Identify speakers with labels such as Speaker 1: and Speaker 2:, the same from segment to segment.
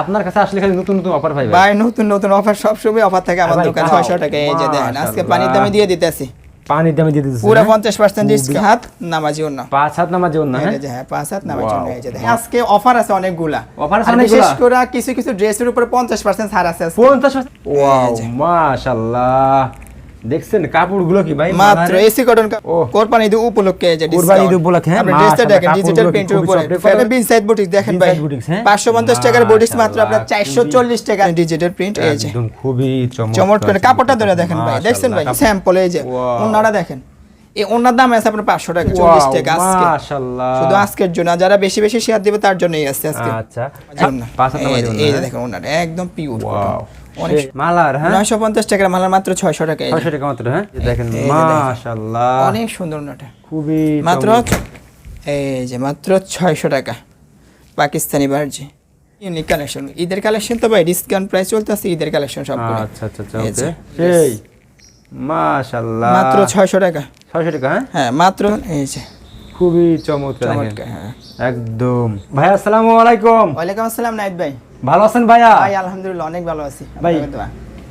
Speaker 1: আপনার কাছে আসলে নতুন নতুন অফার ভাই
Speaker 2: ভাই নতুন নতুন অফার সবসময় অফার থাকে আমার দোকানে ছয়শো টাকা এই যে দেখেন আজকে পানির দামে দিয়ে দিতেছি।
Speaker 1: পানির দামে দিয়ে দিতেছে
Speaker 2: পুরো? পঞ্চাশ পার্সেন্ট হাত নামাজি অন্য।
Speaker 1: পাঁচ হাত নামাজ যেমন না হ্যাঁ?
Speaker 2: এই যে পাঁচ হাত নামাজি
Speaker 1: Wow.
Speaker 2: অন্য এই যে দেখেন। আজকে অফার আছে অনেকগুলা।
Speaker 1: Offer আছে অনেকগুলা?
Speaker 2: বিশেষ করে কিছু কিছু ড্রেসের উপরে পঞ্চাশ পার্সেন্ট ছাড় আছে আজকে।
Speaker 1: পঞ্চাশ ওয়াও
Speaker 2: যে।
Speaker 1: দেখছেন কাপড়গুলো কি ভাই?
Speaker 2: মাত্র এসি কটন কোরবানি ঈদ উপলক্ষে যে
Speaker 1: কোরবানি ঈদ
Speaker 2: discount।
Speaker 1: উপলক্ষে, হ্যাঁ,
Speaker 2: আপনি ড্রেসটা দেখেন ডিজিটাল
Speaker 1: প্রিন্ট
Speaker 2: প্রিন্টের উপরে। ফ্যামিলি বিন সাইড বুটিক দেখেন ভাই।
Speaker 1: বিন সাইড হ্যাঁ?
Speaker 2: 550 টাকার বুটিক্স মাত্র আপনার
Speaker 1: মাশাআল্লাহ,
Speaker 2: 440 টাকা ডিজিটাল প্রিন্ট এই যে।
Speaker 1: একদম খুবই চমৎকার
Speaker 2: চমৎকার। কাপড়টা ধরে দেখেন ভাই। দেখছেন ভাই? স্যাম্পল এই যে। ওনারা দেখেন। এই ওনার দাম আছে আপনার 500 টাকা 40 টাকা আজকে। শুধু আজকের জন্য যারা বেশি বেশি শেয়ার দিবে তার জন্যই আছে আজকে।
Speaker 1: আচ্ছা
Speaker 2: জন্য।
Speaker 1: পাঁচ হাত নামাজ
Speaker 2: এই যে-
Speaker 1: যেমন
Speaker 2: এই যে
Speaker 1: না,
Speaker 2: দেখেন ওনার একদম পিওর
Speaker 1: মালার হ্যাঁ?
Speaker 2: 950 টাকার মালার মাত্র 600 টাকা এই যে।
Speaker 1: 600 টাকা মাত্র হ্যাঁ? দেখেন
Speaker 2: এই যে দেখেন।
Speaker 1: মাশাআল্লাহ।
Speaker 2: অনেক সুন্দর ওনাটা।
Speaker 1: খুবই
Speaker 2: মাত্র এই যে মাত্র ছয়শো টাকা। পাকিস্তানি বার্জি। ইউনিক কালেকশন ঈদের কালেকশন তো ভাই ডিসকাউন্ট প্রাইস চলতেছে ঈদের কালেকশন সব
Speaker 1: আচ্ছা আচ্ছা আচ্ছা
Speaker 2: এই যে,
Speaker 1: ওকে সেই মাশাআল্লাহ।
Speaker 2: মাত্র ছয়শো টাকা।
Speaker 1: 600 টাকা হ্যাঁ?
Speaker 2: হ্যাঁ মাত্র এই যে।
Speaker 1: খুবই চমৎকার
Speaker 2: হ্যাঁ।
Speaker 1: একদম। ভাই আসসালামু আলাইকুম।
Speaker 2: ওয়ালাইকুম আসসালাম নাইট ভাই।
Speaker 1: ভালো আছেন ভাইয়া?
Speaker 2: ভাই আলহামদুলিল্লাহ অনেক ভালো আছি।
Speaker 1: ভাই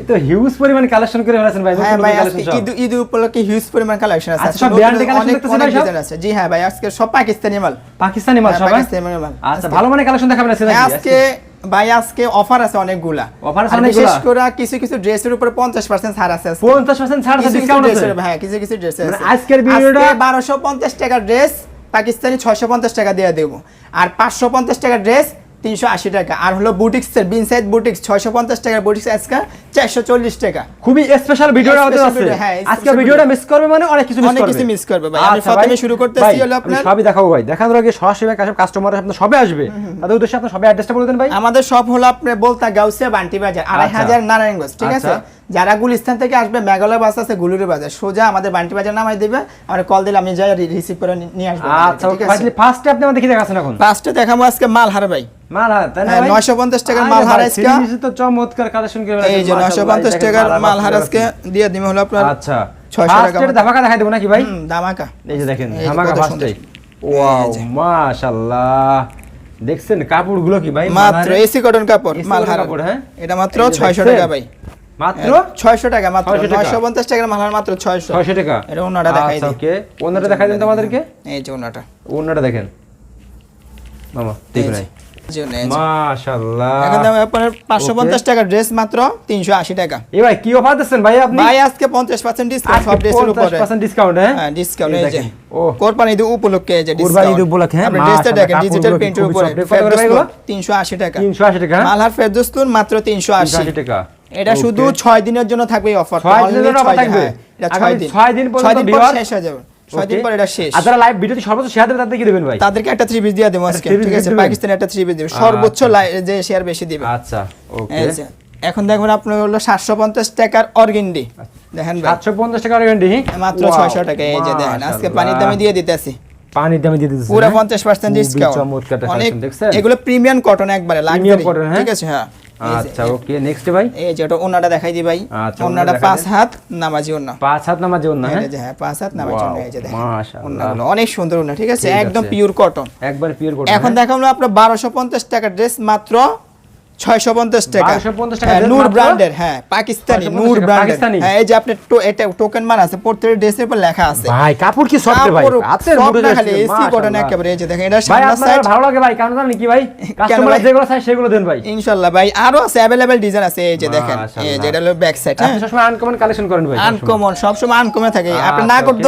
Speaker 1: তো হিউজ পরিমাণ কালেকশন করে ফেলেছেন ভাই
Speaker 2: হ্যাঁ ভাই আজকে ঈদ ঈদ উপলক্ষে হিউজ পরিমাণ কালেকশন আছে।
Speaker 1: আচ্ছা,
Speaker 2: আজকে
Speaker 1: সব
Speaker 2: নতুন
Speaker 1: brand এর collection
Speaker 2: অনেক
Speaker 1: দেখতেছি
Speaker 2: অনেক
Speaker 1: ভাই সব?
Speaker 2: আছে। জি হ্যাঁ ভাই আজকে সব পাকিস্তানি মাল।
Speaker 1: পাকিস্তানি মাল
Speaker 2: হ্যাঁ,
Speaker 1: সবাই
Speaker 2: পাকিস্তানি মাল।
Speaker 1: আচ্ছা ভালো মানে কালেকশন দেখাবেন আজকে
Speaker 2: হ্যাঁ, আজকে ভাই আজকে অফার আছে অনেকগুলা।
Speaker 1: অফার আছে?
Speaker 2: বিশেষ করে কিছু কিছু ড্রেসের উপর 50% ছাড় আছে
Speaker 1: 50% ছাড় আছে ডিসকাউন্ট আছে?
Speaker 2: ভাই হ্যাঁ কিছু কিছু ড্রেস
Speaker 1: মানে
Speaker 2: আছে
Speaker 1: আজকের ভিডিওটা-
Speaker 2: আজকে 1250 টাকার ড্রেস পাকিস্তানি 650 টাকা দিয়ে দেব। আর 550 টাকা ড্রেস 380 টাকা। আর হলো বুটিক্সের বিন সাইড বুটিক্স 650 টাকার বুটিক্স আজকে 440 টাকা।
Speaker 1: খুবই স্পেশাল ভিডিওটা হতে আছে।
Speaker 2: হ্যাঁ,
Speaker 1: আজকে ভিডিওটা মিস করবে মানে অনেক কিছু মিস
Speaker 2: অনেক কিছু মিস করবে ভাই। আমি
Speaker 1: আচ্ছা
Speaker 2: প্রথমে শুরু করতেছি হলো আপনার-
Speaker 1: সবই দেখাবো ভাই। দেখানোর আগে সরাসরি কাছে কাস্টমার আপনার সবে আসবে। তাদের উদ্দেশ্যে আপনার সবাই অ্যাড্রেসটা বলে দেন ভাই।
Speaker 2: আমাদের সব হলো আপনার বলতা গাউসিয়া বান্টি বাজার আড়াই
Speaker 1: আচ্ছা।
Speaker 2: হাজার নারায়ণগঞ্জ ঠিক আছে?
Speaker 1: আচ্ছা।
Speaker 2: যারা গুলিস্তান থেকে আসবে মেঘালয় বাস আছে গুলুরি বাজার। সোজা আমাদের বান্টি বাজার নামাই দিবে আমার কল দিলে আমি যাই রিসিভ করে নিয়ে আসব।
Speaker 1: আচ্ছা ফার্স্টে আপনি আমাদের কি দেখাচ্ছেন এখন?
Speaker 2: পাঁচটা দেখাবো আজকে মাল হার ভাই।
Speaker 1: মাল হার তাই না
Speaker 2: হ্যাঁ, 950 টাকার
Speaker 1: আরে
Speaker 2: মাল হার
Speaker 1: ভাই,
Speaker 2: আজকে।
Speaker 1: তো চমৎকার কালেকশন করে
Speaker 2: এই যে নয়শো পঞ্চাশ টাকার মাল হার আজকে দিয়ে দিবে হলো আপনার
Speaker 1: আচ্ছা
Speaker 2: 600 টাকা।
Speaker 1: ধামাকা দেখাই দেবো নাকি ভাই?
Speaker 2: দামাকা
Speaker 1: এই যে দেখেন ধামাকা ফার্স্টে ওয়াও মাশাআল্লাহ। দেখছেন কাপড়গুলো কি ভাই?
Speaker 2: মাত্র এসি কটন কাপড়
Speaker 1: AC
Speaker 2: মাল
Speaker 1: cotton
Speaker 2: হার
Speaker 1: কাপড়, হ্যাঁ?
Speaker 2: এটা মাত্র
Speaker 1: এই যে
Speaker 2: ছয়শো
Speaker 1: দেখছেন?
Speaker 2: টাকা ভাই।
Speaker 1: মাত্র?
Speaker 2: ছয়শো টাকা মাত্র।
Speaker 1: 600 টাকা।
Speaker 2: নয়শো পঞ্চাশ টাকার মাল হার মাত্র ছয়শো।
Speaker 1: 600 টাকা?
Speaker 2: এটা ওনাটা দেখাই
Speaker 1: আচ্ছা
Speaker 2: দিই।
Speaker 1: ওকে। ওনাটা দেখাই দিন তো আমাদেরকে
Speaker 2: এই যে ওনাটা।
Speaker 1: ওনাটা দেখেন। মামা। মাশাআল্লাহ।
Speaker 2: এখন দাম আপনার ড্রেস মাত্র তিনশো আশি টাকা।
Speaker 1: এই ভাই কি অফার দিচ্ছেন ভাই আপনি?
Speaker 2: ভাই আজকে পঞ্চাশ পার্সেন্ট ডিসকাউন্ট সব ড্রেসের উপরে।
Speaker 1: 50% ডিসকাউন্ট হ্যাঁ?
Speaker 2: হ্যাঁ ডিসকাউন্ট
Speaker 1: এই
Speaker 2: এই যে। কোরবানি ঈদ উপলক্ষে এই যে
Speaker 1: কোরবানি ঈদ উপলক্ষে, হ্যাঁ,
Speaker 2: আপনি ড্রেসটা দেখেন ডিজিটাল প্রিন্টের উপরে। টাকা।
Speaker 1: 380 টাকা?
Speaker 2: মালহার ফেরদৌস্তুন মাত্র তিনশো আশি।
Speaker 1: 380 টাকা।
Speaker 2: এটা শুধু
Speaker 1: Okay।
Speaker 2: ছয় দিনের জন্য থাকবে এই অফার
Speaker 1: ছয় দিনের জন্য থাকবে?
Speaker 2: এটা
Speaker 1: আগামী
Speaker 2: ছয় দিন।
Speaker 1: ছয় দিন পর্যন্ত
Speaker 2: শেষ হয়ে যাবে। পর এটা শেষ।
Speaker 1: আর লাইভ ভিডিওতে সর্বোচ্চ শেয়ার দেবে তাদের কি দেবেন ভাই?
Speaker 2: তাদেরকে একটা থ্রি পিস দিয়ে দেবো আজকে ঠিক আছে? পাকিস্তানে একটা থ্রি পিস দেবে। সর্বোচ্চ
Speaker 1: আচ্ছা।
Speaker 2: যে শেয়ার বেশি দিবে।
Speaker 1: আচ্ছা ওকে
Speaker 2: এখন দেখুন আপনার হলো সাতশো পঞ্চাশ টাকার অর্গেন্ডি। দেখেন ভাই।
Speaker 1: 750 টাকা গ্যারান্টি
Speaker 2: মাত্র ছয়শো টাকা এই যে দেখেন আজকে পানির দামে দিয়ে দিতেছি।
Speaker 1: পানির দামে দিয়ে দিতেছে
Speaker 2: পুরো
Speaker 1: হ্যাঁ?
Speaker 2: পঞ্চাশ পার্সেন্ট ডিসকাউন্ট অনেক? এগুলো প্রিমিয়াম কটন একবারে
Speaker 1: cotton, হ্যাঁ?
Speaker 2: ঠিক আছে হ্যাঁ?
Speaker 1: আচ্ছা ওকে নেক্সট ভাই?
Speaker 2: এই যে ওটা ওনাটা দেখাই দি ভাই।
Speaker 1: আচ্ছা,
Speaker 2: ওনাটা পাঁচ হাত নামাজি ওনা
Speaker 1: পাঁচ হাত নামাজি ওনা হ্যাঁ
Speaker 2: হ্যাঁ? পাঁচ হাত নামাজি ওনা এই যে দেখেন।
Speaker 1: মাশাআল্লাহ।
Speaker 2: অনেক সুন্দর ওনা ঠিক আছে? একদম। পিওর কটন
Speaker 1: একবার পিওর কটন
Speaker 2: এখন দেখাবো আপনার বারোশো পঞ্চাশ টাকার ড্রেস মাত্র ছয়শো পঞ্চাশ টাকা।
Speaker 1: 1250 টাকা
Speaker 2: হ্যাঁ, নূর ব্র্যান্ডের হ্যাঁ পাকিস্তানি নূর ব্র্যান্ডের। হ্যাঁ এই যে আপনার এটা টোকেন মান আছে প্রত্যেকটা ড্রেসের উপর লেখা আছে।
Speaker 1: ভাই কাপড় কি সফট ভাই? হাতের
Speaker 2: soft
Speaker 1: মুঠো
Speaker 2: না
Speaker 1: যাচ্ছে,
Speaker 2: খালি এসি কটন একেবারে এই যে দেখেন এটা সামনের সাইড
Speaker 1: ভালো লাগে ভাই কারণ জানেন কি ভাই? কাস্টমার যেগুলো চাই সেগুলো দেন ভাই।
Speaker 2: ইনশাআল্লাহ ভাই আরও আছে অ্যাভেলেবেল ডিজাইন আছে এই যে দেখেন এই যে এটা হলো ব্যাক সাইড হ্যাঁ?
Speaker 1: সবসময় আনকমন কালেকশন করেন ভাই
Speaker 2: আনকমন সবসময় আনকমে থাকে। আপনি
Speaker 1: আচ্ছা,
Speaker 2: বলতে